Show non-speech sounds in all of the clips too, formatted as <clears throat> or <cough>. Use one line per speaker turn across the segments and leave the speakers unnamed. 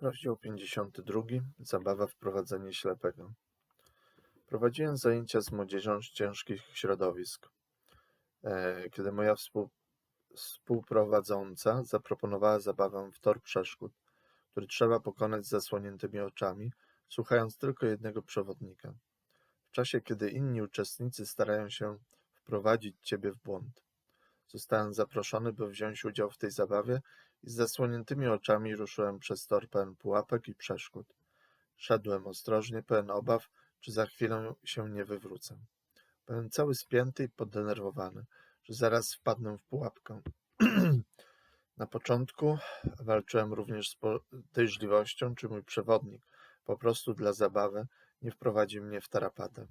Rozdział 52. Zabawa w ślepego. Prowadziłem zajęcia z młodzieżą z ciężkich środowisk. E, Kiedy moja współ, współprowadząca zaproponowała zabawę w tor przeszkód, który trzeba pokonać z zasłoniętymi oczami, słuchając tylko jednego przewodnika. W czasie, kiedy inni uczestnicy starają się wprowadzić ciebie w błąd. Zostałem zaproszony, by wziąć udział w tej zabawie i z zasłoniętymi oczami ruszyłem przez tor pełen pułapek i przeszkód. Szedłem ostrożnie, pełen obaw, czy za chwilę się nie wywrócę. Byłem cały spięty i poddenerwowany, że zaraz wpadnę w pułapkę. <clears throat> Na początku walczyłem również z podejrzliwością, czy mój przewodnik po prostu dla zabawy nie wprowadzi mnie w tarapadę.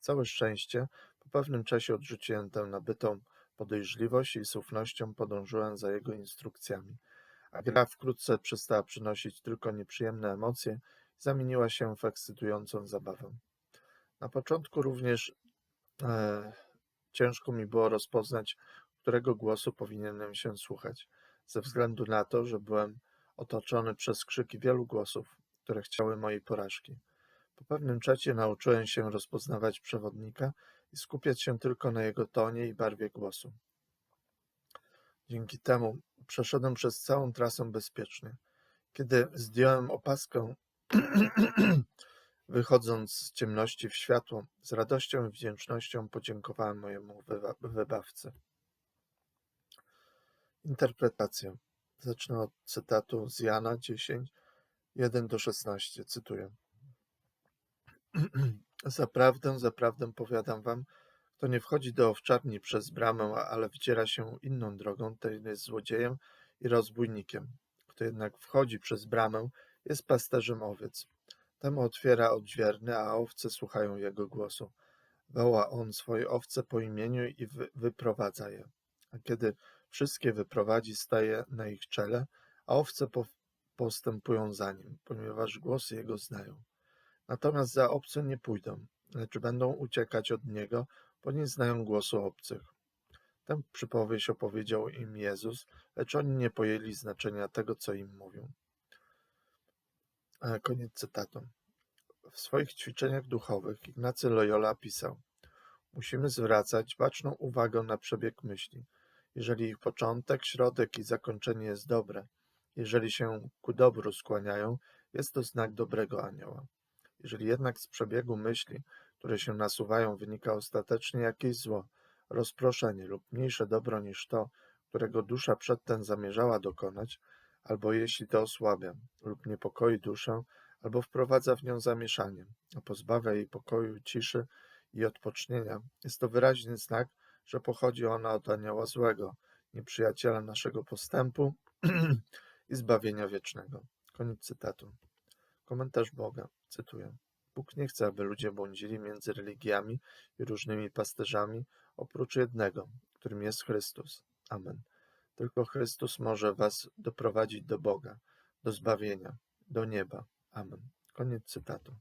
Całe szczęście, po pewnym czasie odrzuciłem tę nabytą podejrzliwość i z ufnością podążyłem za jego instrukcjami, a gra wkrótce przestała przynosić tylko nieprzyjemne emocje i zamieniła się w ekscytującą zabawę. Na początku również e, ciężko mi było rozpoznać, którego głosu powinienem się słuchać, ze względu na to, że byłem otoczony przez krzyki wielu głosów, które chciały mojej porażki. Po pewnym czasie nauczyłem się rozpoznawać przewodnika i skupiać się tylko na jego tonie i barwie głosu. Dzięki temu przeszedłem przez całą trasę bezpiecznie. Kiedy zdjąłem opaskę, <clears throat> wychodząc z ciemności w światło, z radością i wdzięcznością podziękowałem mojemu wybawcy. Interpretacja. Zacznę od cytatu z Jana 10, 1 do 16. Cytuję. <clears throat> Zaprawdę, zaprawdę powiadam wam, kto nie wchodzi do owczarni przez bramę, ale wdziera się inną drogą, ten jest złodziejem i rozbójnikiem. Kto jednak wchodzi przez bramę, jest pasterzem owiec. Temu otwiera odźwierny, a owce słuchają jego głosu. Woła on swoje owce po imieniu i wy wyprowadza je. A kiedy wszystkie wyprowadzi, staje na ich czele, a owce po postępują za nim, ponieważ głosy jego znają. Natomiast za obcym nie pójdą, lecz będą uciekać od niego, bo nie znają głosu obcych. Tę przypowieść opowiedział im Jezus, lecz oni nie pojęli znaczenia tego, co im mówią. E, Koniec cytatu. W swoich ćwiczeniach duchowych Ignacy Loyola pisał: Musimy zwracać baczną uwagę na przebieg myśli. Jeżeli ich początek, środek i zakończenie jest dobre, jeżeli się ku dobru skłaniają, jest to znak dobrego anioła. Jeżeli jednak z przebiegu myśli, które się nasuwają, wynika ostatecznie jakieś zło, rozproszenie lub mniejsze dobro niż to, którego dusza przedtem zamierzała dokonać, albo jeśli to osłabia lub niepokoi duszę, albo wprowadza w nią zamieszanie, a pozbawia jej pokoju, ciszy i odpocznienia, jest to wyraźny znak, że pochodzi ona od anioła złego, nieprzyjaciela naszego postępu <clears throat> i zbawienia wiecznego. Koniec cytatu. Komentarz Boga, cytuję. Bóg nie chce, aby ludzie błądzili między religiami i różnymi pasterzami, oprócz jednego, którym jest Chrystus. Amen. Tylko Chrystus może was doprowadzić do Boga, do zbawienia, do nieba. Amen. Koniec cytatu.